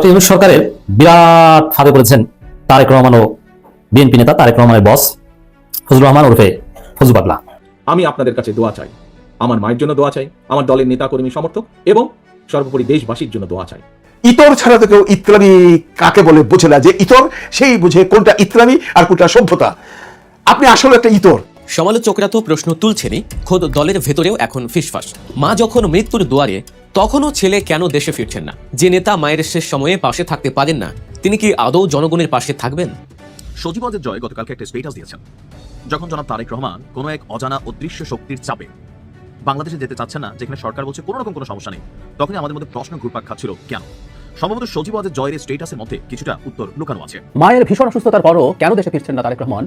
Doctor Yunus সরকারের বিরাট ফাঁদে পড়েছেন তারেক রহমান ও বিএনপি নেতা তারেক রহমানের বস ফজলুর রহমান ওরফে ফজু পাগলা আমি আপনাদের কাছে দোয়া চাই। আমার মায়ের জন্য দোয়া চাই আমার দলের নেতা কর্মী সমর্থক এবং সর্বোপরি দেশবাসীর জন্য দোয়া চাই। ইতর ছাড়া তো কেউ ইসলামী কাকে বলে বোঝে না যে ইতর সেই বুঝে কোনটা ইতলামি আর কোনটা সভ্যতা। আপনি আসলে একটা ইতর। সমালোচকরা তো প্রশ্ন তুলছেনই খোদ দলের ভেতরেও এখন ফিসফাস। মা যখন মৃত্যুর দুয়ারে তখনও ছেলে কেন দেশে ফিরছেন না? যে নেতা মায়ের শেষ সময়ে পাশে থাকতে পারেন না, তিনি কি আদৌ জনগণের পাশে থাকবেন? সজীবদের জয় গতকালকে একটা স্টেটাস দিয়েছেন। যখন জনাব তারেক রহমান কোনো এক অজানা অদৃশ্য শক্তির চাপে বাংলাদেশে যেতে চাচ্ছে না, যেখানে সরকার বলছে কোনো রকম কোনো সমস্যা নেই, তখনই আমাদের মধ্যে প্রশ্ন ঘুরপাক খাচ্ছিল, কেন? সম্ভবত সজীবদের জয়ের স্টেটাসের মধ্যে কিছুটা উত্তর লুকানো আছে। মায়ের ভীষণ অসুস্থতার পরও কেন দেশে ফিরছেন না তারেক রহমান?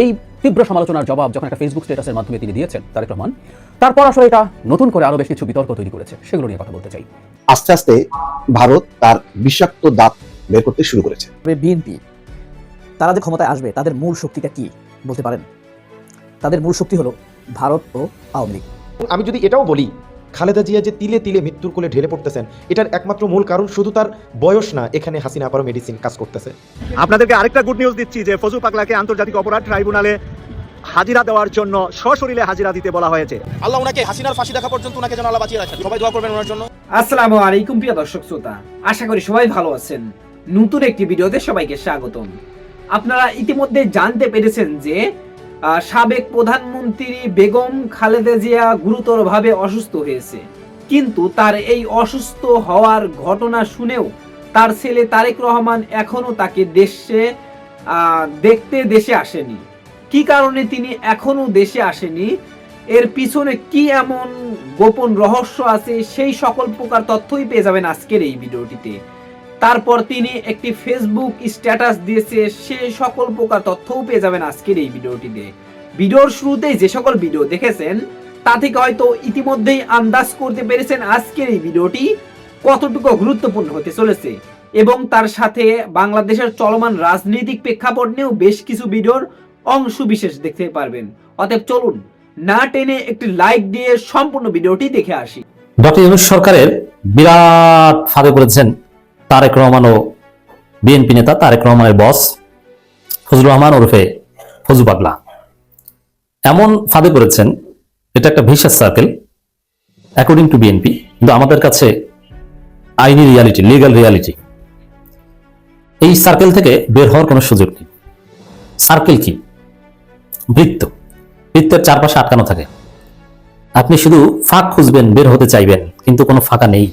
এই তীব্র সমালোচনার জবাব যখন একটা ফেসবুক স্ট্যাটাসের মাধ্যমে তিনি দিয়েছেন তারেক রহমান তারপর আসলে এটা নতুন করে আরও বেশ কিছু বিতর্ক তৈরি করেছে। সেগুলো নিয়ে কথা বলতে চাই। আস্তে আস্তে ভারত তার বিষাক্ত দাঁত বের করতে শুরু করেছে। বিএনপি তারা যে ক্ষমতায় আসবে তাদের মূল শক্তিটা কি বলতে পারেন? তাদের মূল শক্তি হলো ভারত ও আওয়ামী লীগ। আমি যদি এটাও বলি খালেদা জিয়া যে তিলে তিলে মৃত্যুর কোলে ঢেলে পড়তেছেন এটার একমাত্র মূল কারণ শুধু তার বয়স না এখানে হাসিনা আপারও মেডিসিন কাজ করতেছে। আপনাদেরকে আরেকটা গুড নিউজ দিচ্ছি যে ফজু পাগলাকে আন্তর্জাতিক অপরাধ ট্রাইব্যুনালে হাজিরা দেওয়ার জন্য সশরীরে হাজিরা দিতে বলা হয়েছে। আল্লাহ ওনাকে হাসিনার ফাঁসি দেখা পর্যন্ত ওনাকে যেন আল্লাহ বাঁচিয়ে রাখেন। সবাই দোয়া করবেন ওনার জন্য। আসসালামু আলাইকুম প্রিয় দর্শক শ্রোতা। আশা করি সবাই ভালো আছেন। নতুন একটি ভিডিওতে সবাইকে স্বাগতম। আপনারা ইতিমধ্যে জানতে পেরেছেন যে সাবেক প্রধানমন্ত্রী বেগম খালেদা জিয়া গুরুতরভাবে অসুস্থ হয়েছে। কিন্তু তার এই অসুস্থ হওয়ার ঘটনা শুনেও তার ছেলে তারেক রহমান এখনও তাকে দেশে দেখতে দেশে আসেনি। কি কারণে তিনি এখনও দেশে আসেনি? এর পিছনে কি এমন গোপন রহস্য আছে? সেই সকল প্রকার তথ্যই পেয়ে যাবেন আজকের এই ভিডিওটিতে। তারপর তিনি একটি ফেসবুক স্ট্যাটাস দিয়েছে সেই সকল প্রকার তথ্যও পেয়ে যাবেন আজকের এই ভিডিওটিতে। ভিডিওর শুরুতেই যে সকল ভিডিও দেখেছেন, তা থেকে হয়তো ইতিমধ্যেই আন্দাজ করতে পেরেছেন আজকের এই ভিডিওটি কতটুকু গুরুত্বপূর্ণ হতে চলেছে। এবং তার সাথে বাংলাদেশের চলমান রাজনৈতিক প্রেক্ষাপট নিয়েও বেশ কিছু ভিডিওর অংশ বিশেষ দেখতে পারবেন। অতএব চলুন না টেনে একটি লাইক দিয়ে সম্পূর্ণ ভিডিওটি দেখে আসি। ডক্টর ইউনুস সরকারের বিরাট ফাঁদে পড়েছেন। তারেক রহমান ও বিএনপি নেতা তারেক রহমানের বস ফজলুর রহমান ওরফে ফজু পাগলা। এমন ফাঁদে পড়েছেন, এটা একটা vicious circle according to BNP কিন্তু আমাদের কাছে আইনি রিয়ালিটি লিগাল রিয়ালিটি এই সার্কেল থেকে বের হওয়ার কোনো সুযোগ নেই। সার্কেল কি? বৃত্ত। বৃত্তের চারপাশে আটকানো থাকে। আপনি শুধু ফাঁক খুঁজবেন, বের হতে চাইবেন, কিন্তু কোনো ফাঁকা নেই।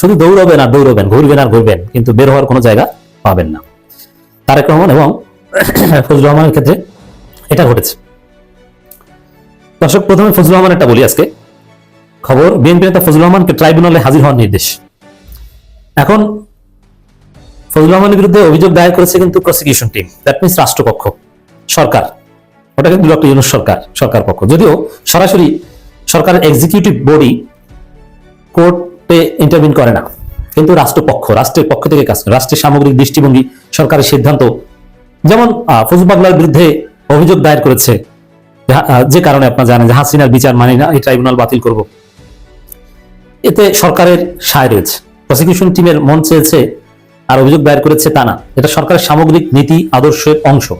শুধু দৌড়বেন আর দৌড়বেন, ঘুরবেন আর ঘুরবেন, কিন্তু বের হওয়ার কোনো জায়গা পাবেন না। তারেক রহমান এবং ফজলুর রহমানের ক্ষেত্রে এটা ঘটেছে। দর্শক, প্রথমে ফজলুর রহমান একটা বলি আজকে। খবর, বিএনপি নেতা ফজলুর রহমানকে ট্রাইব্যুনালে হাজির হওয়ার নির্দেশ। এখন, ফজলুর রহমানের বিরুদ্ধে অভিযোগ দায়ের করেছে কিন্তু প্রসিকিউশন টিম দ্যাট মিনস রাষ্ট্রপক্ষ, সরকার। ওটা কিন্তু ডক্টর ইউনুস সরকার সরকার পক্ষ। যদিও সরাসরি সরকারের এক্সিকিউটিভ বডি কোর্টে ইন্টারভিন করে না। কিন্তু রাষ্ট্রপক্ষ, রাষ্ট্রের পক্ষ থেকে কাজ করে। রাষ্ট্রের সামগ্রিক দৃষ্টিভঙ্গি, সরকারের সিদ্ধান্ত। যেমন ফজল পাগলার বিরুদ্ধে অভিযোগ দায়ের করেছে। যে কারণে আপনারা জানেন যে হাসিনার বিচার মানি না, এই ট্রাইব্যুনাল বাতিল করব। এতে সরকারের সায় রয়েছে। প্রসিকিউশন টিমের মন চেয়েছে আর অভিযোগ দায়ের করেছে তা না। এটা সরকারের সামগ্রিক নীতি, আদর্শের অংশ।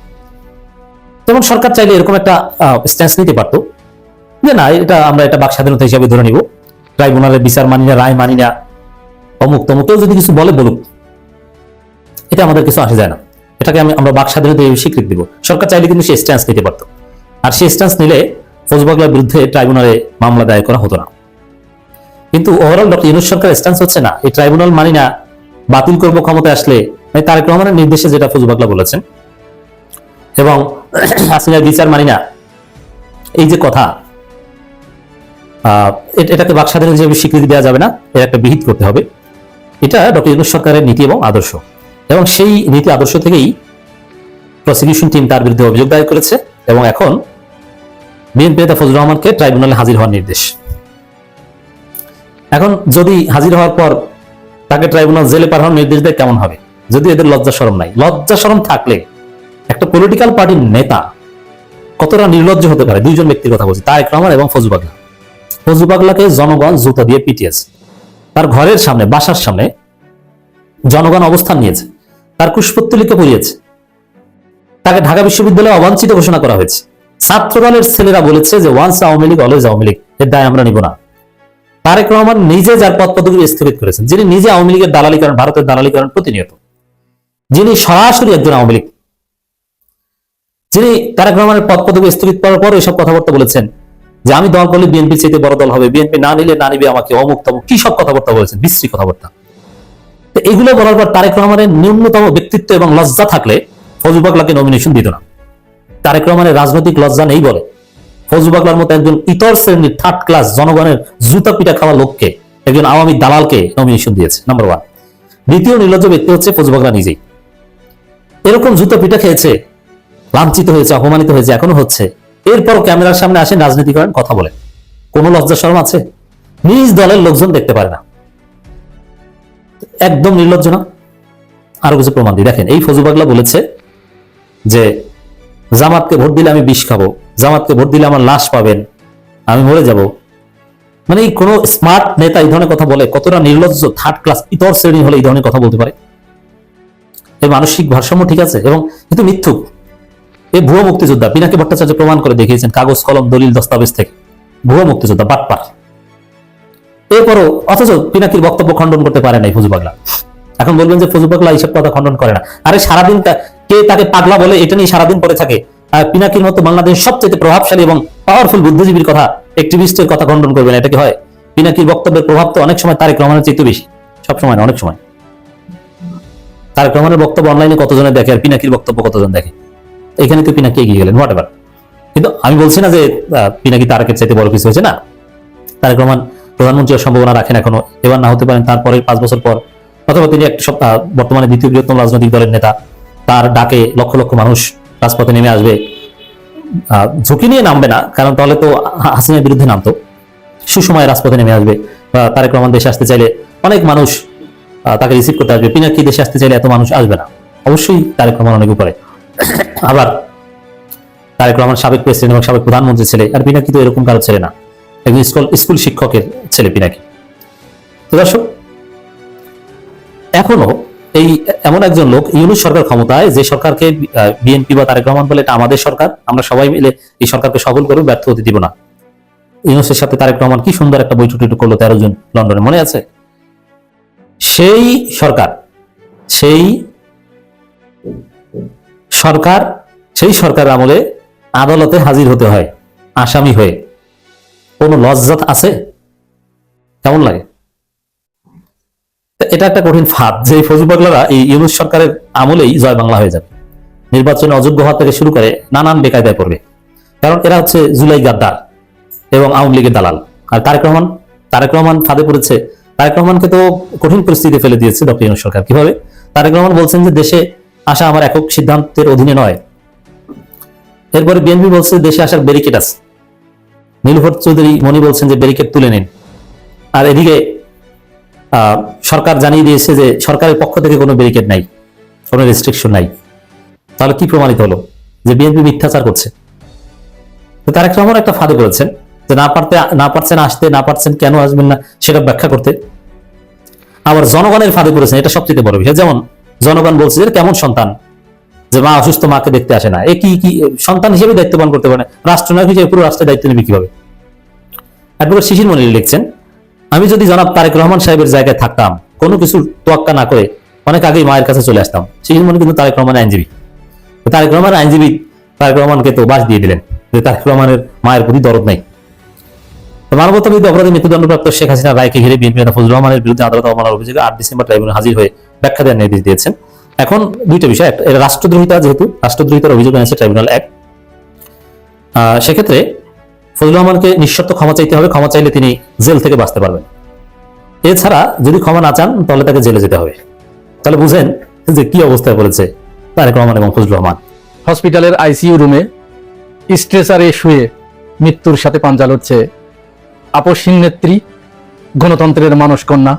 যেমন সরকার চাইলে এরকম একটা স্ট্যান্স নিতে পারতো। যে না, এটা আমরা এটা বাক স্বাধীনতা হিসাবে ধরে নিব। ট্রাইব্যুনালের বিচার মানি না, রায় মানি না, অমুক তমুক, কেউ যদি কিছু বলে বলুক এটা আমাদের কিছু আসে যায় না। এটাকে আমি, আমরা বাক স্বাধীনতা স্বীকৃতি দিব। সরকার চাইলে কিন্তু সে স্ট্যান্স নিতে পারতো। আর সেই স্ট্যান্স নিলে ফৌজবাগলার বিরুদ্ধে ট্রাইব্যুনালে মামলা দায়ের করা হতো না। কিন্তু ওভারঅল ডক্টর ইউনুস সরকারের স্ট্যান্স হচ্ছে না, এই ট্রাইব্যুনাল মানি না, বাতিল করব ক্ষমতায় আসলে মানে তারেক রহমানের নির্দেশে যেটা ফৌজবাগলা বলেছেন। এবং হাসিনার বিচার মানি না, এই যে কথা এটাকে বাক স্বাধীন হিসেবে স্বীকৃতি দেওয়া যাবে না, এর একটা বিহিত করতে হবে। এটা ডক্টর ইউনুস সরকারের নীতি এবং আদর্শ। এবং সেই নীতি আদর্শ থেকেই প্রসিকিউশন টিম তার বিরুদ্ধে অভিযোগ দায়ের করেছে এবং এখন বিএনপি নেতা ফজলুর রহমানকে ট্রাইব্যুনালে হাজির হওয়ার নির্দেশ। এখন যদি হাজির হওয়ার পর তাকে ট্রাইব্যুনাল জেলে পাঠানোর নির্দেশ দেয়, কেমন হবে? যদি এদের লজ্জা শরম নাই। লজ্জা শরম থাকলে একটা পলিটিক্যাল পার্টির নেতা কতটা নির্লজ্জ হতে পারে? দুইজন ব্যক্তির কথা বলছি, তারেক রহমান এবং ফজু ফজু পাগলাকে জনগণ জুতা দিয়ে পিটিয়েছে। তার ঘরের সামনে, বাসার সামনে জনগণ অবস্থান নিয়েছে। তার কুশপুত্তলিকে পড়িয়েছে। তাকে ঢাকা বিশ্ববিদ্যালয়ে অবাঞ্ছিত ঘোষণা করা হয়েছে। ছাত্র দলের ছেলেরা বলেছে যে ওয়ান্স আওয়ামী লীগ, অলওয়েজ আওয়ামী লীগ, এর দায় আমরা নিব না। তারেক রহমান নিজে যার পদ পদবি স্থগিত করেছেন, যিনি নিজে আওয়ামী লীগের দালালি করেন ভারতের দালালি করেন প্রতিনিয়ত। যিনি সরাসরি একজন আওয়ামী লীগ, যিনি তারেক রহমানের পদ পদবি স্থগিত করার পর এসব কথাবার্তা বলেছেন যে আমি দল করলে বিএনপি চাইতে বড় দল হবে, বিএনপি না নিলে না নিবে আমাকে অমুক তমুক। কি সব কথাবার্তা বলেছেন? বিশ্রী কথাবার্তা। তো এগুলো বলার পর তারেক রহমানের ন্যূনতম ব্যক্তিত্ব এবং লজ্জা থাকলে ফজল বাগলাকে নমিনেশন দিত না। তারেক রহমানের রাজনৈতিক লজ্জা নেই বলে। ফজল বাগলার মতো একজন ইতর শ্রেণির থার্ড ক্লাস জনগণের জুতা পিটা খাওয়া লোককে একজন আওয়ামী দালালকে নমিনেশন দিয়েছে নাম্বার ওয়ান দ্বিতীয় নির্লজ্জ ব্যক্তি হচ্ছে ফজল বাগলা নিজেই। এরকম জুতা পিটা খেয়েছে, লাঞ্ছিত হয়েছে, অপমানিত হয়েছে, এখনও হচ্ছে। এরপর ক্যামেরার সামনে আসেন রাজনীতি করেন, কথা বলেন। কোন লজ্জা শরম আছে? নিজ দলের লোকজন দেখতে পারে না। একদম নির্লজ্জ না? আরও কিছু প্রমাণ দিই। দেখেন, এই ফজু পাগলা বলেছে যে, জামাতকে ভোট দিলে আমি বিষ খাব, জামাতকে ভোট দিলে আমার লাশ পাবেন, আমি মরে যাব। মানে এই কোনো স্মার্ট নেতা এই ধরনের কথা বলে, কতটা নির্লজ্জ থার্ড ক্লাস ইতর শ্রেণি হলে এই ধরনের কথা বলতে পারে? এই মানসিক ভারসাম্য ঠিক আছে এবং কিন্তু মিথ্যুক। এই ভুয়ো মুক্তিযোদ্ধা পিনাকি ভট্টাচার্য প্রমাণ করে দেখিয়েছেন কাগজ, কলম, দলিল, দস্তাবেজ থেকে। ভুয়ো মুক্তিযোদ্ধা বাটপার। এরপরও অথচ পিনাকির বক্তব্য খণ্ডন করতে পারে নাই ফজু পাগলা। এখন বলবেন যে ফজু পাগলা এইসব কথা খণ্ডন করে না। আরে সারাদিন কে তাকে পাগলা বলে এটা নিয়ে সারাদিন পরে থাকে? আর পিনাকির মতো বাংলাদেশের সবচেয়ে প্রভাবশালী এবং পাওয়ারফুল বুদ্ধিজীবীর কথা একটিভিস্টের কথা খণ্ডন করবেন এটা কি হয়? পিনাকির বক্তব্যের প্রভাব তো অনেক সময় তারেক রহমানের চেয়ে বেশি। সব সময় না, অনেক সময়। তারেক রহমানের বক্তব্য অনলাইনে কতজনে দেখে আর পিনাকির বক্তব্য কতজন দেখে? এখানে তো পিনাকি এগিয়ে গেলেন হোয়াট কিন্তু আমি বলছি না যে পিনাকি তারেকের চাইতে বড় কিছু হয়েছে না। তারেক রহমান প্রধানমন্ত্রী সম্ভাবনা রাখেন এখনও। এবার না হতে পারেন তারপরে পাঁচ বছর পর। অথবা তিনি একটা আহ, বর্তমানে দ্বিতীয় বৃহত্তম রাজনৈতিক দলের নেতা। তার ডাকে লক্ষ লক্ষ মানুষ রাজপথে নেমে আসবে। ঝুঁকি নিয়ে নামবে না কারণ তাহলে তো হাসিনার বিরুদ্ধে নামতো। সুসময়ে রাজপথে নেমে আসবে। বা তারেক রহমান দেশে আসতে চাইলে অনেক মানুষ তাকে রিসিভ করতে আসবে। পিনাকি দেশে আসতে চাইলে এত মানুষ আসবে না। অবশ্যই তারেক রহমান অনেক উপরে। আবার তারেক রহমান সাবেক প্রেসিডেন্ট এবং সাবেক প্রধানমন্ত্রীর ছেলে, আর পিনাকি তো এরকম কারও ছেলে না। একজন স্কুল স্কুল শিক্ষকের ছেলে পিনাকি তো দর্শক, এখনও এই এমন একজন লোক, ইউনুস সরকার ক্ষমতায়, যে সরকারকে বিএনপি বা তারেক রহমান বলে এটা আমাদের সরকার, আমরা সবাই মিলে এই সরকারকে সফল করব ব্যর্থ হতে দিব না। ইউনুসের সাথে তারেক রহমান কি সুন্দর একটা বৈঠক টুটু করল তেরো জন লন্ডনে, মনে আছে? সেই সরকার, সেই সরকার, সেই সরকার আমলে আদালতে হাজির হতে হয়, আসামি হয়ে। কোনো লজ্জাত আছে? কেমন লাগে? এটা একটা কঠিন ফাঁদ যে ফজল পাগলারা এই ইউনুস সরকারের আমলেই জয় বাংলা হয়ে যাবে। নির্বাচনে অযোগ্য হওয়া থেকে শুরু করে নানান বেকায়দায় পড়বে। কারণ এরা হচ্ছে জুলাই গাদ্দার এবং আওয়ামী লীগের দালাল। আর তারেক রহমান তারেক রহমান ফাঁদে পড়েছে। তারেক রহমানকে তো কঠিন পরিস্থিতি ফেলে দিয়েছে ডক্টর ইউনুস সরকার। কীভাবে? তারেক রহমান বলছেন যে দেশে আসা আমার একক সিদ্ধান্তের অধীনে নয়। এরপরে বিএনপি বলছে দেশে আসার ব্যারিকেড আছে। নীলুফর চৌধুরী মনি বলছেন যে ব্যারিকেড তুলে নিন। আর এদিকে সরকার জানিয়ে দিয়েছে যে সরকারের পক্ষ থেকে কোনো ব্যারিকেড নাই, কোনো রেস্ট্রিকশন নাই। তাহলে কি প্রমাণিত হলো? যে বিএনপি মিথ্যাচার করছে। তো তারেক রহমান একটা ফাঁদে করেছেন যে না পারতে, না পারছেন আসতে, না পারছেন কেন আসবেন না, সেটা ব্যাখ্যা করতে। আবার জনগণের ফাঁদে করেছেন এটা সবচেয়ে বড় বিষয়। যেমন জনগণ বলছে যে কেমন সন্তান? যে, মা অসুস্থ, মাকে দেখতে আসে না। এ কি কি সন্তান হিসেবে দায়িত্ব পালন করতে পারে? রাষ্ট্রনায়ক হিসেবে পুরো রাষ্ট্রের দায়িত্ব নেবে কীভাবে অ্যাডভোকেট শিশির মনি লিখছেন, আমি যদি জনাব তারেক রহমান সাহেবের জায়গায় থাকতাম, কোনো কিছু তোয়াক্কা না করে অনেক আগেই মায়ের কাছে চলে আসতাম। শিশির মনি কিন্তু তারেক রহমান আইনজীবী। তারেক রহমান আইনজীবী তারেক রহমানকে তো বাস দিয়ে দিলেন যে, তারেক রহমানের মায়ের প্রতি দরদ নেই। মানবতা বিরুদ্ধে অপরাধী মৃত্যুদণ্ডপ্রাপ্ত শেখ হাসিনা রায়কে ঘিরে বিএনপি নেতা ফজলুর রহমানের বিরুদ্ধে আদালত অবমাননার অভিযোগে আট ডিসেম্বর ট্রাইব্যুনালে হাজির হয়ে ব্যাখ্যা দেওয়ার নির্দেশ দিয়েছেন। এখন দুইটা বিষয়, একটা রাষ্ট্রদ্রোহিতা যেহেতু, রাষ্ট্রদ্রোহিতার অভিযোগ এনেছে ট্রাইব্যুনাল এক। সেক্ষেত্রে ফজলুর রহমানকে নিঃশর্ত ক্ষমা চাইতে হবে, ক্ষমা চাইলে তিনি জেল থেকে বাঁচতে পারবেন। এছাড়া যদি ক্ষমা না চান, তাহলে তাকে জেলে যেতে হবে। তাহলে বুঝেন যে কি অবস্থায় পড়েছে তারেক রহমান এবং ফজলুর রহমান। হসপিটালের আইসিইউ রুমে স্ট্রেচারে শুয়ে মৃত্যুর সাথে পাঞ্জা লড়ছে আপসহীন নেত্রী, গণতন্ত্রের মানস কন্যা,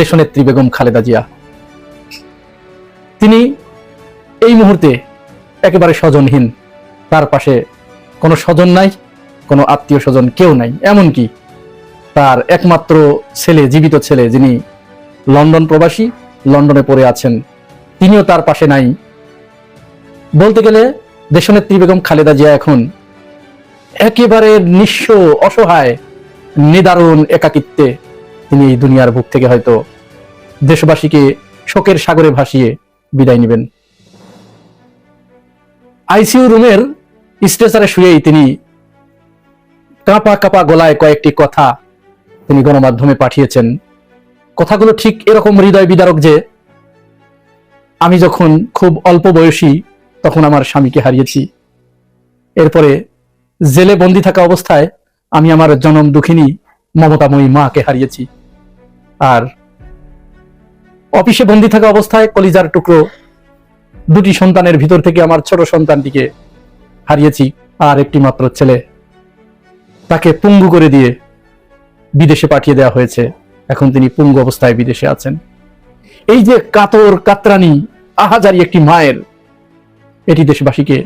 দেশনেত্রী বেগম খালেদা জিয়া। তিনি এই মুহূর্তে একেবারে স্বজনহীন। তার পাশে কোনো স্বজন নাই, কোনো আত্মীয় স্বজন কেউ নাই। এমনকি তার একমাত্র ছেলে, জীবিত ছেলে, যিনি লন্ডন প্রবাসী, লন্ডনে পড়ে আছেন, তিনিও তার পাশে নাই। বলতে গেলে দেশনেত্রী বেগম খালেদা জিয়া এখন একেবারে নিঃস্ব, অসহায়, নিদারুণ একাকিত্বে তিনি এই দুনিয়ার বুক থেকে হয়তো দেশবাসীকে শোকের সাগরে ভাসিয়ে বিদায় নেবেন। আইসিইউ রুমের স্ট্রেচারে শুয়েই তিনি কাঁপা কাঁপা গলায় কয়েকটি কথা তিনি গণমাধ্যমে পাঠিয়েছেন। কথাগুলো ঠিক এরকম হৃদয় বিদারক যে, আমি যখন খুব অল্প বয়সী তখন আমার স্বামীকে হারিয়েছি। এরপরে জেলে বন্দি থাকা অবস্থায় আমি আমার জনম দুঃখিনী মমতাময়ী মাকে হারিয়েছি। আর অফিসে বন্দি থাকা অবস্থায় কলিজার টুকরো দুটি সন্তানের ভিতর থেকে আমার ছোট সন্তানটিকে হারিয়েছি আর একটি মাত্র ছেলে। তাকে পুঙ্গু করে দিয়ে বিদেশে পাঠিয়ে দেওয়া হয়েছে। এখন তিনি পুঙ্গু অবস্থায় বিদেশে আছেন। এই যে কাতর, কাতরানি, আহাজারি একটি মায়ের, এটি দেশবাসীকে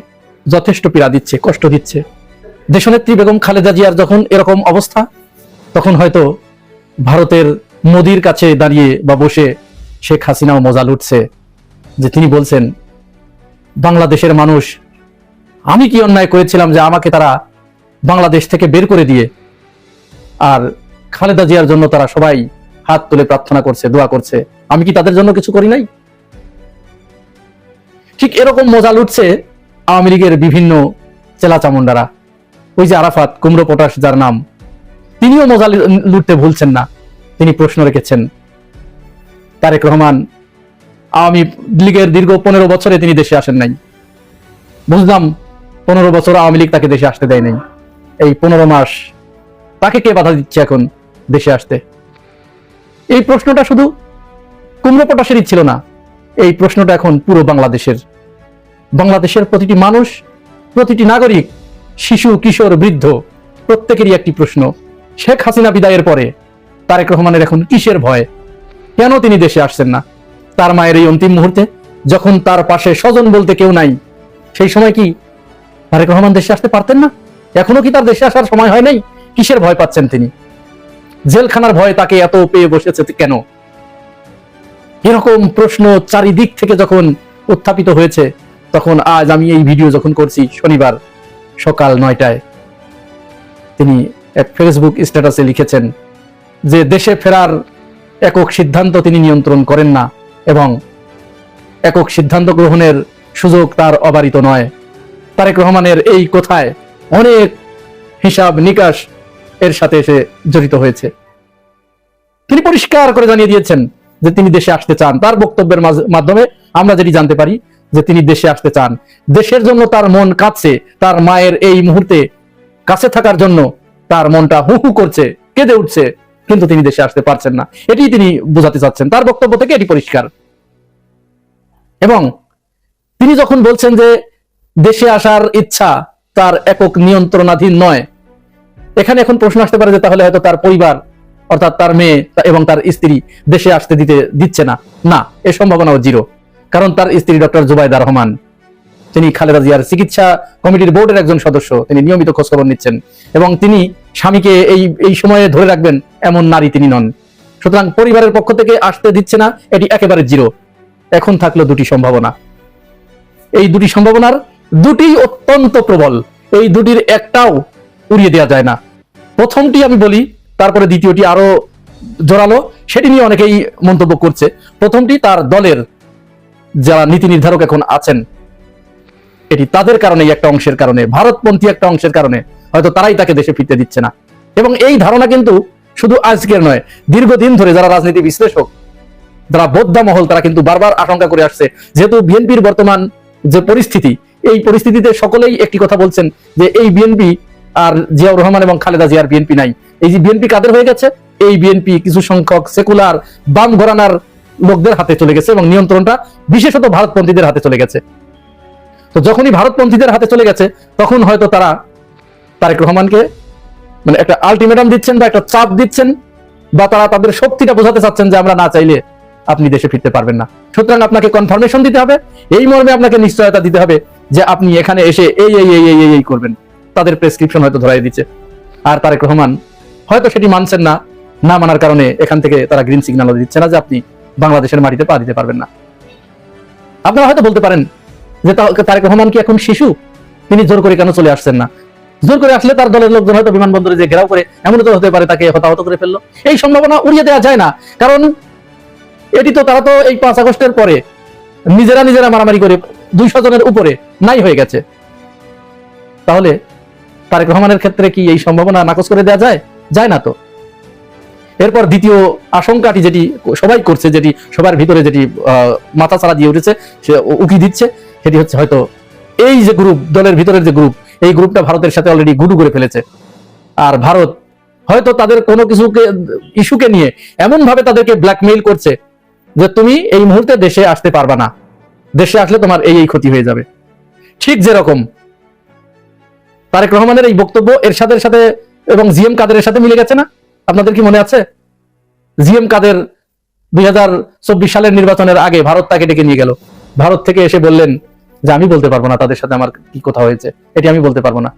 যথেষ্ট পীড়া দিচ্ছে, কষ্ট দিচ্ছে। দেশনেত্রী বেগম খালেদা জিয়ার যখন এরকম অবস্থা, তখন হয়তো ভারতের মোদির কাছে দাঁড়িয়ে বা বসে শেখ হাসিনাও মজা লুটছে, যে তিনি বলছেন, বাংলাদেশের মানুষ, আমি কি অন্যায় করেছিলাম যে আমাকে তারা বাংলাদেশ থেকে বের করে দিয়ে? আর খালেদা জিয়ার জন্য তারা সবাই হাত তুলে প্রার্থনা করছে, দোয়া করছে, আমি কি তাদের জন্য কিছু করি নাই? ঠিক এরকম মজা লুটছে আওয়ামী লীগের বিভিন্ন চেলা চামুন্ডারা ওই যে আরাফাত, কুমড়ো পটাশ যার নাম, তিনিও মজা লুটতে ভুলছেন না। তিনি প্রশ্ন রেখেছেন তারেক রহমান আওয়ামী লীগের দীর্ঘ পনেরো বছরে তিনি দেশে আসেন নাই। বুঝলাম পনেরো বছর আওয়ামী লীগ তাকে দেশে আসতে দেয় নাই। এই পনেরো মাস তাকে কে বাধা দিচ্ছে এখন দেশে আসতে? এই প্রশ্নটা শুধু কুমড়ো পটাশেরই ছিল না, এই প্রশ্নটা এখন পুরো বাংলাদেশের। বাংলাদেশের প্রতিটি মানুষ, প্রতিটি নাগরিক, শিশু, কিশোর, বৃদ্ধ, প্রত্যেকেরই একটি প্রশ্ন, শেখ হাসিনা বিদায়ের পরে তারেক রহমানের এখন কিসের ভয়? কেন তিনি দেশে আসছেন না? তার মায়ের এই অন্তিম মুহূর্তে যখন তার পাশে স্বজন বলতে কেউ নাই, সেই সময় কি তারেক রহমান দেশে আসতে পারতেন না? এখনও কি তার দেশে আসার সময় হয় নাই? কিসের ভয় পাচ্ছেন তিনি? জেলখানার ভয় তাকে এত পেয়ে বসেছে কেন? এরকম প্রশ্ন চারিদিক থেকে যখন উত্থাপিত হয়েছে, তখন আজ আমি এই ভিডিও যখন করছি শনিবার সকাল নয়টায়, তিনি এক ফেসবুক স্ট্যাটাসে লিখেছেন যে দেশে ফেরার একক সিদ্ধান্ত তিনি নিয়ন্ত্রণ করেন না এবং একক সিদ্ধান্ত গ্রহণের সুযোগ তার অবারিত নয়। তারেক রহমানের এই কথায় অনেক হিসাব নিকাশ এর সাথে এসে জড়িত হয়েছে। তিনি পরিষ্কার করে জানিয়ে দিয়েছেন যে তিনি দেশে আসতে চান। তার বক্তব্যের মাধ্যমে আমরা যেটি জানতে পারি যে তিনি দেশে আসতে চান। দেশের জন্য তার মন কাঁদছে তার মায়ের এই মুহূর্তে কাছে থাকার জন্য তার মনটা হু হু করছে, কেঁদে উঠছে। কিন্তু তিনি দেশে আসতে পারছেন না। এটি তিনি বোঝাতে চাচ্ছেন। তার বক্তব্য থেকে এটি পরিষ্কার। এবং তিনি যখন বলছেন যে দেশে আসার ইচ্ছা তার একক নিয়ন্ত্রণাধীন নয়, এখানে এখন প্রশ্ন আসতে পারে যে তাহলে হয়তো তার পরিবার, অর্থাৎ তার মেয়ে এবং তার স্ত্রী দেশে আসতে দিতে দিচ্ছে না। না, এ সম্ভাবনাও জিরো। কারণ তার স্ত্রী ডক্টর জুবাইদা রহমান। তিনি খালেদা জিয়ার চিকিৎসা কমিটির বোর্ডের একজন সদস্য, তিনি নিয়মিত খোঁজখবর নিচ্ছেন এবং তিনি স্বামীকে এই এই সময়ে ধরে রাখবেন এমন নারী তিনি নন। সুতরাং পরিবারের পক্ষ থেকে আসতে দিচ্ছে না, এটি একেবারে জিরো। এখন থাকল দুটি সম্ভাবনা। এই দুটি সম্ভাবনার দুটি অত্যন্ত প্রবল। এই দুটির একটাও উড়িয়ে দেওয়া যায় না। প্রথমটি আমি বলি, তারপরে দ্বিতীয়টি আরও জোরালো, সেটি নিয়ে অনেকেই মন্তব্য করছে। প্রথমটি তার দলের যারা নীতি নির্ধারক এখন আছেন। এটি তাদের কারণে একটা অংশের কারণে, ভারতপন্থী একটা অংশের কারণে, হয়তো তারাই তাকে দেশে ফিরতে দিচ্ছে না। এবং এই ধারণা কিন্তু শুধু আজকের নয়, দীর্ঘদিন ধরে যারা রাজনীতি বিশ্লেষক, যারা বোদ্ধা মহল, তারা কিন্তু বারবার আশঙ্কা করে আসছে। যেহেতু বিএনপির বর্তমান যে পরিস্থিতি, এই পরিস্থিতিতে সকলেই একটি কথা বলছেন যে এই বিএনপি আর জিয়াউর রহমান এবং খালেদা জিয়ার বিএনপি নাই। এই যে বিএনপি কাদের হয়ে গেছে? এই বিএনপি কিছু সংখ্যক সেকুলার, বাম ঘরানার লোকদের হাতে চলে গেছে এবং নিয়ন্ত্রণটা বিশেষত ভারতপন্থীদের হাতে চলে গেছে। তো যখনই ভারতপন্থীদের হাতে চলে গেছে, তখন হয়তো তারা তারেক রহমানকে মানে একটা আলটিমেটাম দিচ্ছেন বা একটা চাপ দিচ্ছেন বা তারা তাদের শক্তিটা বোঝাতে চাচ্ছেন যে আমরা না চাইলে আপনি দেশে ফিরতে পারবেন না। সুতরাং আপনাকে কনফার্মেশন দিতে হবে। এই মর্মে আপনাকে নিশ্চয়তা দিতে হবে যে আপনি এখানে এসে এই এই এই এই এই করবেন। তাদের প্রেসক্রিপশন হয়তো ধরাই দিচ্ছে। আর তারেক রহমান হয়তো সেটি মানছেন না না মানার কারণে এখান থেকে তারা গ্রিন সিগন্যাল দিচ্ছে না যে আপনি বাংলাদেশের মাটিতে পা দিতে পারবেন না। আপনারা হয়তো বলতে পারেন যে তারেক রহমান কি এখন শিশু? তিনি জোর করে কেন চলে আসছেন না? জোর করে আসলে তার দলের লোকজন হয়তো বিমানবন্দরে যে ঘেরাও করে এমন তো হতে পারে তাকে হতাহত করে ফেলল। এই সম্ভাবনা উড়িয়ে দেওয়া যায় না। কারণ এটি তো তারা তো এই পাঁচ আগস্টের পরে নিজেরা নিজেরা মারামারি করে দুইশো জনের উপরে নাই হয়ে গেছে। তাহলে তারেক রহমানের ক্ষেত্রে কি এই সম্ভাবনা নাকচ করে দেওয়া যায়? যায় না তো। এরপর দ্বিতীয় আশঙ্কাটি যেটি সবাই করছে, যেটি সবার ভিতরে যেটি মাথা ছাড়া দিয়ে উঠেছে, সে উকি দিচ্ছে সেটি হচ্ছে হয়তো এই যে গ্রুপ দলের ভিতরের যে গ্রুপ এই গ্রুপটা ভারতের সাথে অলরেডি গুডু করে ফেলেছে। আর ভারত হয়তো তাদের কোনো কিছুকে, ইস্যুকে নিয়ে এমন ভাবে তাদেরকে ব্ল্যাকমেইল করছে যে তুমি এই মুহূর্তে দেশে আসতে পারবা না। দেশে আসলে তোমার এই এই ক্ষতি হয়ে যাবে। ঠিক যেরকম তারেক রহমানের এই বক্তব্য এরশাদের সাথে সাথে এবং জিএম কাদেরের সাথে মিলে গেছে না? আপনাদের কি মনে আছে? জিএম কাদের দুই হাজার চব্বিশ সালের নির্বাচনের আগে ভারত তাকে ডেকে নিয়ে গেল। ভারত থেকে এসে বললেন যে আমি বলতে পারব না তাদের সাথে আমার কি কথা হয়েছে, এটি আমি বলতে পারব না।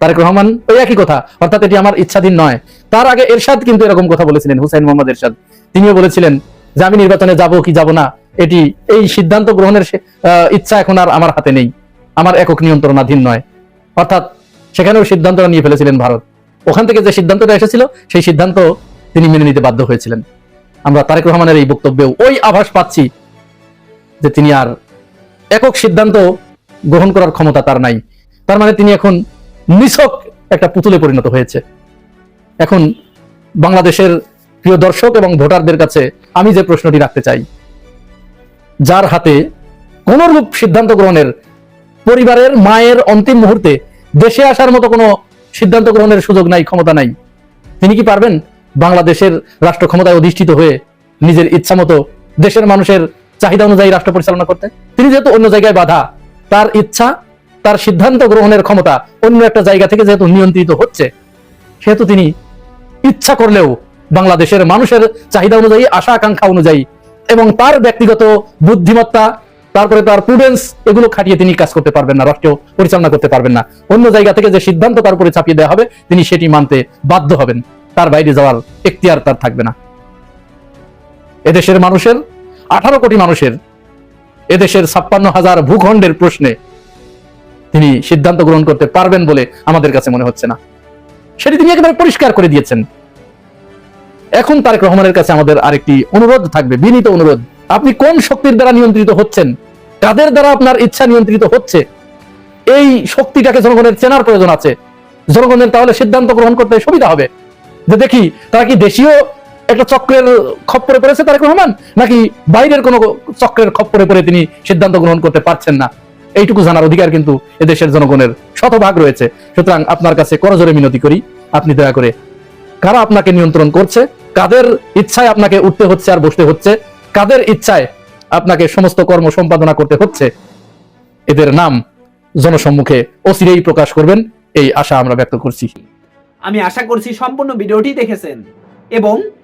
তারেক রহমান ওই একই কথা, অর্থাৎ এটি আমার ইচ্ছাধীন নয়। তার আগে এরশাদ কিন্তু এরকম কথা বলেছিলেন, হুসাইন মোহাম্মদ এরশাদ। তিনিও বলেছিলেন যে আমি নির্বাচনে যাব কি যাব না, এটি এই সিদ্ধান্ত গ্রহণের ইচ্ছা এখন আর আমার হাতে নেই। আমার একক নিয়ন্ত্রণাধীন নয়। অর্থাৎ সেখানেও সিদ্ধান্ত নিয়ে ফেলেছিলেন ভারত। ওখান থেকে যে সিদ্ধান্তটা এসেছিল, সেই সিদ্ধান্ত তিনি মেনে নিতে বাধ্য হয়েছিলেন। আমরা তারেক রহমানের এই বক্তব্যেও ওই আভাস পাচ্ছি যে তিনি আর একক সিদ্ধান্ত গ্রহণ করার ক্ষমতা তার নাই। তার মানে তিনি এখন নিছক একটা পুতুলে পরিণত হয়েছে। এখন বাংলাদেশের প্রিয় দর্শক এবং ভোটারদের কাছে আমি যে প্রশ্নটি রাখতে চাই, যার হাতে কোনরূপ সিদ্ধান্ত গ্রহণের পরিবারের মায়ের অন্তিম মুহূর্তে দেশে আসার মতো কোনো সিদ্ধান্ত গ্রহণের সুযোগ নাই, ক্ষমতা নাই, তিনি কি পারবেন বাংলাদেশের রাষ্ট্র ক্ষমতায় অধিষ্ঠিত হয়ে নিজের ইচ্ছা মতো দেশের মানুষের চাহিদা অনুযায়ী রাষ্ট্র পরিচালনা করতে। তিনি যেহেতু অন্য জায়গায় বাধা, তার ইচ্ছা, তার সিদ্ধান্ত গ্রহণের ক্ষমতা অন্য একটা জায়গা থেকে যেহেতু নিয়ন্ত্রিত হচ্ছে, সেহেতু তিনি ইচ্ছা করলেও বাংলাদেশের মানুষের চাহিদা অনুযায়ী, আশা আকাঙ্ক্ষা অনুযায়ী এবং তার ব্যক্তিগত বুদ্ধিমত্তা, তারপরে তার প্রুডেন্স এগুলো খাটিয়ে তিনি কাজ করতে পারবেন না, রাষ্ট্র পরিচালনা করতে পারবেন না। অন্য জায়গা থেকে যে সিদ্ধান্ত তার উপরে চাপিয়ে দেওয়া হবে, তিনি সেটি মানতে বাধ্য হবেন। তার বাইরে যাওয়ার এখতিয়ার তার থাকবে না। এদেশের মানুষের আঠারো কোটি মানুষের এদেশের ছাপ্পান্ন হাজার ভূখণ্ডের প্রশ্নে তিনি সিদ্ধান্ত গ্রহণ করতে পারবেন বলে আমাদের কাছে মনে হচ্ছে না। সেটি তিনি একেবারে পরিষ্কার করে দিয়েছেন। এখন তারেক রহমানের কাছে আমাদের আরেকটি অনুরোধ থাকবে, বিনীত অনুরোধ। আপনি কোন শক্তির দ্বারা নিয়ন্ত্রিত হচ্ছেন? কাদের দ্বারা আপনার ইচ্ছা নিয়ন্ত্রিত হচ্ছে? এই শক্তিটাকে জনগণের চেনার প্রয়োজন আছে। জনগণের তাহলে সিদ্ধান্ত গ্রহণ করতে সুবিধা হবে। যে দেখি, তারা কি দেশীয় একটা চক্রের খপ্পরে পড়েছে তারেক রহমান? নাকি বাইরের কোনো চক্রের খপ্পরে পড়ে তিনি সিদ্ধান্ত গ্রহণ করতে পারছেন না? এইটুকু জানার অধিকার কিন্তু এদেশের জনগণের শতভাগ রয়েছে। সুতরাং আপনার কাছে করজোরে মিনতি করি। আপনি দয়া করে কারা আপনাকে নিয়ন্ত্রণ করছে? কাদের ইচ্ছায় আপনাকে উঠতে হচ্ছে আর বসতে হচ্ছে? কাদের ইচ্ছায় আপনাকে সমস্ত কর্ম সম্পাদনা করতে হচ্ছে? এদের নাম জনসম্মুখে অচিরেই প্রকাশ করবেন। এই আশা আমরা ব্যক্ত করছি। আমি আশা করছি সম্পূর্ণ ভিডিওটি দেখেছেন এবং